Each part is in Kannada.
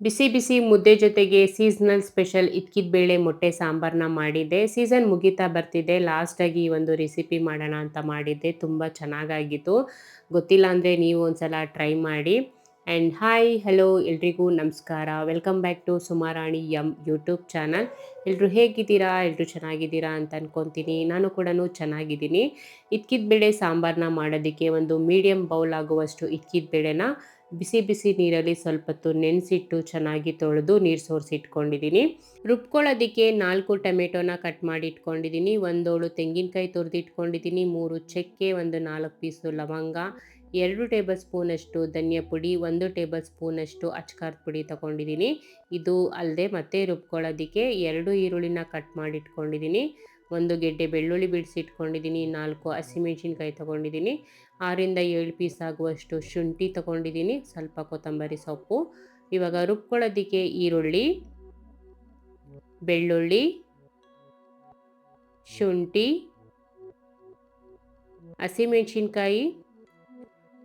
ಬಿಸಿ ಬಿಸಿ ಮುದ್ದೆ ಜೊತೆಗೆ ಸೀಸನಲ್ ಸ್ಪೆಷಲ್ ಇದ್ಕಿದ ಬೇಳೆ ಮೊಟ್ಟೆ ಸಾಂಬಾರನ್ನ ಮಾಡಿದ್ದೆ. ಸೀಸನ್ ಮುಗಿತಾ ಬರ್ತಿದೆ. ಲಾಸ್ಟಾಗಿ ಈ ಒಂದು ರೆಸಿಪಿ ಮಾಡೋಣ ಅಂತ ಮಾಡಿದ್ದೆ. ತುಂಬ ಚೆನ್ನಾಗಾಗಿತ್ತು. ಗೊತ್ತಿಲ್ಲ ಅಂದರೆ ನೀವು ಒಂದ್ಸಲ ಟ್ರೈ ಮಾಡಿ. ಆ್ಯಂಡ್ ಹಾಯ್ ಹಲೋ ಎಲ್ರಿಗೂ ನಮಸ್ಕಾರ. Welcome back to Sumarani M YouTube channel ಎಲ್ಲರೂ ಹೇಗಿದ್ದೀರಾ? ಎಲ್ಲರೂ ಚೆನ್ನಾಗಿದ್ದೀರಾ ಅಂತ ಅನ್ಕೊತೀನಿ. ನಾನು ಕೂಡ ಚೆನ್ನಾಗಿದ್ದೀನಿ. ಇದ್ಕಿದ ಬೇಳೆ ಸಾಂಬಾರನ್ನ ಮಾಡೋದಕ್ಕೆ ಒಂದು ಮೀಡಿಯಮ್ ಬೌಲ್ ಆಗುವಷ್ಟು ಇದ್ಕಿದ ಬೇಳೆನ ಬಿಸಿ ಬಿಸಿ ನೀರಲ್ಲಿ ಸ್ವಲ್ಪ ಹೊತ್ತು ನೆನೆಸಿಟ್ಟು ಚೆನ್ನಾಗಿ ತೊಳೆದು ನೀರು ಸೋರಿಸಿ ಇಟ್ಕೊಂಡಿದ್ದೀನಿ ರುಬ್ಕೊಳ್ಳೋದಕ್ಕೆ ನಾಲ್ಕು ಟೊಮೆಟೊನ ಕಟ್ ಮಾಡಿ ಇಟ್ಕೊಂಡಿದ್ದೀನಿ ಒಂದೋಳು ತೆಂಗಿನಕಾಯಿ ತುರಿದಿಟ್ಕೊಂಡಿದ್ದೀನಿ. ಮೂರು ಚಕ್ಕೆ, ಒಂದು ನಾಲ್ಕು ಪೀಸು ಲವಂಗ, ಎರಡು ಟೇಬಲ್ ಸ್ಪೂನಷ್ಟು ಧನಿಯಾ ಪುಡಿ, ಒಂದು ಟೇಬಲ್ ಸ್ಪೂನಷ್ಟು ಅಚ್ಕಾರದ ಪುಡಿ ತೊಗೊಂಡಿದ್ದೀನಿ. ಇದು ಅಲ್ಲದೆ ಮತ್ತೆ ರುಬ್ಕೊಳ್ಳೋದಕ್ಕೆ ಎರಡು ಈರುಳ್ಳಿನ ಕಟ್ ಮಾಡಿ ಇಟ್ಕೊಂಡಿದ್ದೀನಿ ಒಂದು ಗೆಡ್ಡೆ ಬೆಳ್ಳುಳ್ಳಿ ಬಿಡಿಸಿ ಇಟ್ಕೊಂಡಿದ್ದೀನಿ, ನಾಲ್ಕು ಹಸಿಮೆಣ್ಸಿನ್ಕಾಯಿ ತೊಗೊಂಡಿದ್ದೀನಿ, ಆರಿಂದ ಏಳು ಪೀಸ್ ಆಗುವಷ್ಟು ಶುಂಠಿ ತೊಗೊಂಡಿದ್ದೀನಿ, ಸ್ವಲ್ಪ ಕೊತ್ತಂಬರಿ ಸೊಪ್ಪು, ಇವಾಗ ರುಬ್ಕೊಳ್ಳೋದಕ್ಕೆ ಈರುಳ್ಳಿ, ಬೆಳ್ಳುಳ್ಳಿ, ಶುಂಠಿ, ಹಸಿಮೆಣ್ಸಿನ್ಕಾಯಿ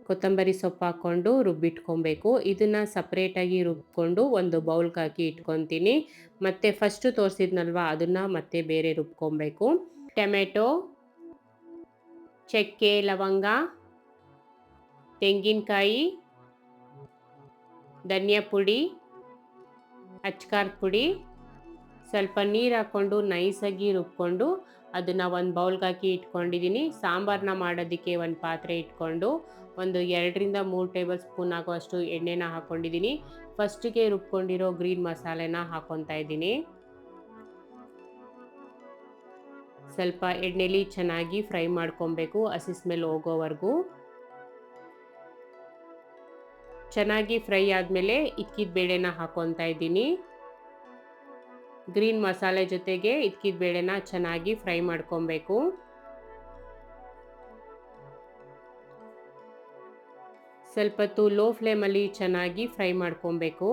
ಕೊತ್ತಂಬರಿ ಸೊಪ್ಪು ಹಾಕ್ಕೊಂಡು ರುಬ್ಬಿಟ್ಕೊಬೇಕು. ಇದನ್ನು ಸಪ್ರೇಟಾಗಿ ರುಬ್ಕೊಂಡು ಒಂದು ಬೌಲ್ಗೆ ಹಾಕಿ ಇಟ್ಕೊತೀನಿ. ಮತ್ತು ಫಸ್ಟು ತೋರಿಸಿದ್ನಲ್ವ, ಅದನ್ನು ಮತ್ತೆ ಬೇರೆ ರುಬ್ಕೊಬೇಕು. ಟೊಮೆಟೊ, ಚಕ್ಕೆ, ಲವಂಗ, ತೆಂಗಿನಕಾಯಿ, ಧನಿಯಾ ಪುಡಿ, ಅಚ್ಕಾರ್ ಪುಡಿ ಸ್ವಲ್ಪ ನೀರು ಹಾಕ್ಕೊಂಡು ನೈಸಾಗಿ ರುಬ್ಕೊಂಡು ಅದನ್ನು ಒಂದು ಬೌಲ್ಗೆ ಹಾಕಿ ಇಟ್ಕೊಂಡಿದ್ದೀನಿ ಸಾಂಬಾರನ್ನ ಮಾಡೋದಕ್ಕೆ ಒಂದು ಪಾತ್ರೆ ಇಟ್ಕೊಂಡು ಒಂದು ಎರಡರಿಂದ ಮೂರು ಟೇಬಲ್ ಸ್ಪೂನ್ ಆಗುವಷ್ಟು ಎಣ್ಣೆನ ಹಾಕ್ಕೊಂಡಿದ್ದೀನಿ ಫಸ್ಟಿಗೆ ರುಬ್ಕೊಂಡಿರೋ ಗ್ರೀನ್ ಮಸಾಲೆನ ಹಾಕ್ಕೊತಾ ಇದ್ದೀನಿ. ಸ್ವಲ್ಪ ಎಣ್ಣೆಲಿ ಚೆನ್ನಾಗಿ ಫ್ರೈ ಮಾಡ್ಕೊಬೇಕು ಹಸಿ ಸ್ಮೆಲ್ ಹೋಗೋವರೆಗೂ. ಚೆನ್ನಾಗಿ ಫ್ರೈ ಆದಮೇಲೆ ಇಕ್ಕಿದ ಬೇಳೆನ ಹಾಕ್ಕೊತಾ ಇದ್ದೀನಿ. ಗ್ರೀನ್ ಮಸಾಲೆ ಜೊತೆಗೆ ಇದ್ಕಿದ ಬೇಳೆನ ಚೆನ್ನಾಗಿ ಫ್ರೈ ಮಾಡ್ಕೊಬೇಕು. ಸ್ವಲ್ಪ ಹೊತ್ತು ಲೋ ಫ್ಲೇಮಲ್ಲಿ ಚೆನ್ನಾಗಿ ಫ್ರೈ ಮಾಡ್ಕೊಬೇಕು.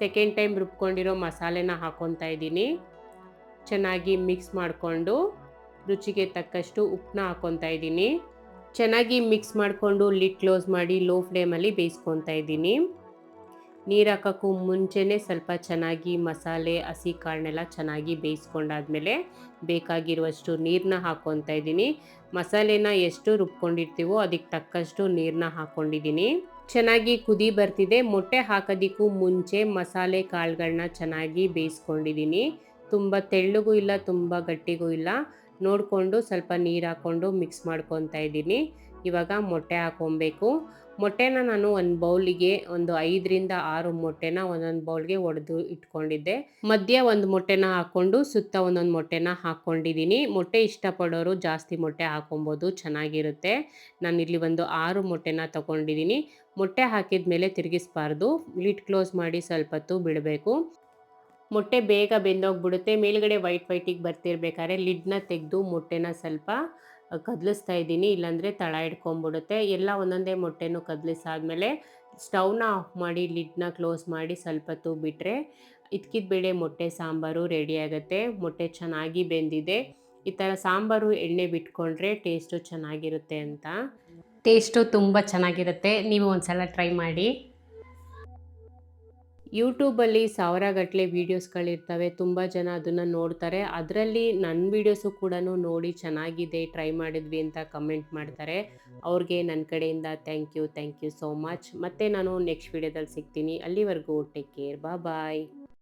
ಸೆಕೆಂಡ್ ಟೈಮ್ ರುಬ್ಕೊಂಡಿರೋ ಮಸಾಲೆನ ಹಾಕ್ಕೊತಾ ಇದ್ದೀನಿ. ಚೆನ್ನಾಗಿ ಮಿಕ್ಸ್ ಮಾಡಿಕೊಂಡು ರುಚಿಗೆ ತಕ್ಕಷ್ಟು ಉಪ್ಪನ್ನ ಹಾಕ್ಕೊತಾ ಇದ್ದೀನಿ. ಚೆನ್ನಾಗಿ ಮಿಕ್ಸ್ ಮಾಡಿಕೊಂಡು ಲಿಡ್ ಕ್ಲೋಸ್ ಮಾಡಿ ಲೋ ಫ್ಲೇಮಲ್ಲಿ ಬೇಯಿಸ್ಕೊತಾ ಇದ್ದೀನಿ. ನೀರು ಹಾಕೋಕ್ಕೂ ಮುಂಚೆನೇ ಸ್ವಲ್ಪ ಚೆನ್ನಾಗಿ ಮಸಾಲೆ, ಹಸಿ ಕಾಳನ್ನೆಲ್ಲ ಚೆನ್ನಾಗಿ ಬೇಯಿಸ್ಕೊಂಡಾದ್ಮೇಲೆ ಬೇಕಾಗಿರುವಷ್ಟು ನೀರನ್ನ ಹಾಕ್ಕೊತಾ ಇದ್ದೀನಿ. ಮಸಾಲೆನ ಎಷ್ಟು ರುಬ್ಕೊಂಡಿರ್ತೀವೋ ಅದಕ್ಕೆ ತಕ್ಕಷ್ಟು ನೀರನ್ನ ಹಾಕ್ಕೊಂಡಿದ್ದೀನಿ ಚೆನ್ನಾಗಿ ಕುದಿ ಬರ್ತಿದೆ. ಮೊಟ್ಟೆ ಹಾಕೋದಕ್ಕೂ ಮುಂಚೆ ಮಸಾಲೆ ಕಾಳುಗಳನ್ನ ಚೆನ್ನಾಗಿ ಬೇಯಿಸ್ಕೊಂಡಿದ್ದೀನಿ. ತುಂಬ ತೆಳ್ಳಗೂ ಇಲ್ಲ, ತುಂಬ ಗಟ್ಟಿಗೂ ಇಲ್ಲ. ನೋಡಿಕೊಂಡು ಸ್ವಲ್ಪ ನೀರು ಹಾಕ್ಕೊಂಡು ಮಿಕ್ಸ್ ಮಾಡ್ಕೊತಾ ಇದ್ದೀನಿ. ಇವಾಗ ಮೊಟ್ಟೆ ಹಾಕ್ಕೊಬೇಕು ಮೊಟ್ಟೆನ ನಾನು ಒಂದು ಬೌಲಿಗೆ ಒಂದು ಐದರಿಂದ ಆರು ಮೊಟ್ಟೆನ ಒಂದೊಂದು ಬೌಲ್ಗೆ ಒಡೆದು ಇಟ್ಕೊಂಡಿದ್ದೆ. ಮಧ್ಯ ಒಂದು ಮೊಟ್ಟೆನ ಹಾಕ್ಕೊಂಡು ಸುತ್ತ ಒಂದೊಂದು ಮೊಟ್ಟೆನ ಹಾಕ್ಕೊಂಡಿದ್ದೀನಿ ಮೊಟ್ಟೆ ಇಷ್ಟಪಡೋರು ಜಾಸ್ತಿ ಮೊಟ್ಟೆ ಹಾಕೊಬೋದು, ಚೆನ್ನಾಗಿರುತ್ತೆ. ನಾನು ಇಲ್ಲಿ ಒಂದು ಆರು ಮೊಟ್ಟೆನ ತಗೊಂಡಿದ್ದೀನಿ. ಮೊಟ್ಟೆ ಹಾಕಿದ ಮೇಲೆ ತಿರುಗಿಸ್ಬಾರ್ದು. ಲಿಡ್ ಕ್ಲೋಸ್ ಮಾಡಿ ಸ್ವಲ್ಪ ಹೊತ್ತು ಬಿಡಬೇಕು. ಮೊಟ್ಟೆ ಬೇಗ ಬೆಂದೋಗ್ಬಿಡುತ್ತೆ. ಮೇಲ್ಗಡೆ ವೈಟ್ ವೈಟಿಗೆ ಬರ್ತಿರ್ಬೇಕಾದ್ರೆ ಲಿಡ್ನ ತೆಗೆದು ಮೊಟ್ಟೆನ ಸ್ವಲ್ಪ ಕದಲಿಸ್ತಾ ಇದ್ದೀನಿ, ಇಲ್ಲಾಂದರೆ ತಳ ಹಿಡ್ಕೊಂಬಿಡುತ್ತೆ ಎಲ್ಲ ಒಂದೊಂದೇ ಮೊಟ್ಟೆನೂ ಕದಲಿಸಾದ್ಮೇಲೆ ಸ್ಟವ್ನ ಆಫ್ ಮಾಡಿ, ಲಿಡ್ನ ಕ್ಲೋಸ್ ಮಾಡಿ ಸ್ವಲ್ಪ ಹೊತ್ತು ಬಿಟ್ಟರೆ ಇದ್ಕಿದ ಬೇಳೆ ಮೊಟ್ಟೆ, ಸಾಂಬಾರು ರೆಡಿ ಆಗುತ್ತೆ. ಮೊಟ್ಟೆ ಚೆನ್ನಾಗಿ ಬೆಂದಿದೆ. ಈ ಥರ ಸಾಂಬಾರು, ಎಣ್ಣೆ ಬಿಟ್ಕೊಂಡ್ರೆ ಟೇಸ್ಟು ಚೆನ್ನಾಗಿರುತ್ತೆ ಅಂತ. ಟೇಸ್ಟು ತುಂಬ ಚೆನ್ನಾಗಿರುತ್ತೆ. ನೀವು ಒಂದ್ಸಲ ಟ್ರೈ ಮಾಡಿ. ಯೂಟ್ಯೂಬಲ್ಲಿ ಸಾವಿರಗಟ್ಟಲೆ ವೀಡಿಯೋಸ್ಗಳಿರ್ತವೆ, ತುಂಬ ಜನ ಅದನ್ನು ನೋಡ್ತಾರೆ. ಅದರಲ್ಲಿ ನನ್ನ ವೀಡಿಯೋಸು ಕೂಡ ನೋಡಿ ಚೆನ್ನಾಗಿದೆ, ಟ್ರೈ ಮಾಡಿದ್ವಿ ಅಂತ ಕಮೆಂಟ್ ಮಾಡ್ತಾರೆ. ಅವ್ರಿಗೆ ನನ್ನ ಕಡೆಯಿಂದ thank you thank you so much. ಮತ್ತು ನಾನು ನೆಕ್ಸ್ಟ್ ವೀಡಿಯೋದಲ್ಲಿ ಸಿಗ್ತೀನಿ. ಅಲ್ಲಿವರೆಗೂ ಟೇಕ್ ಕೇರ್ ಬಾ ಬಾಯ್.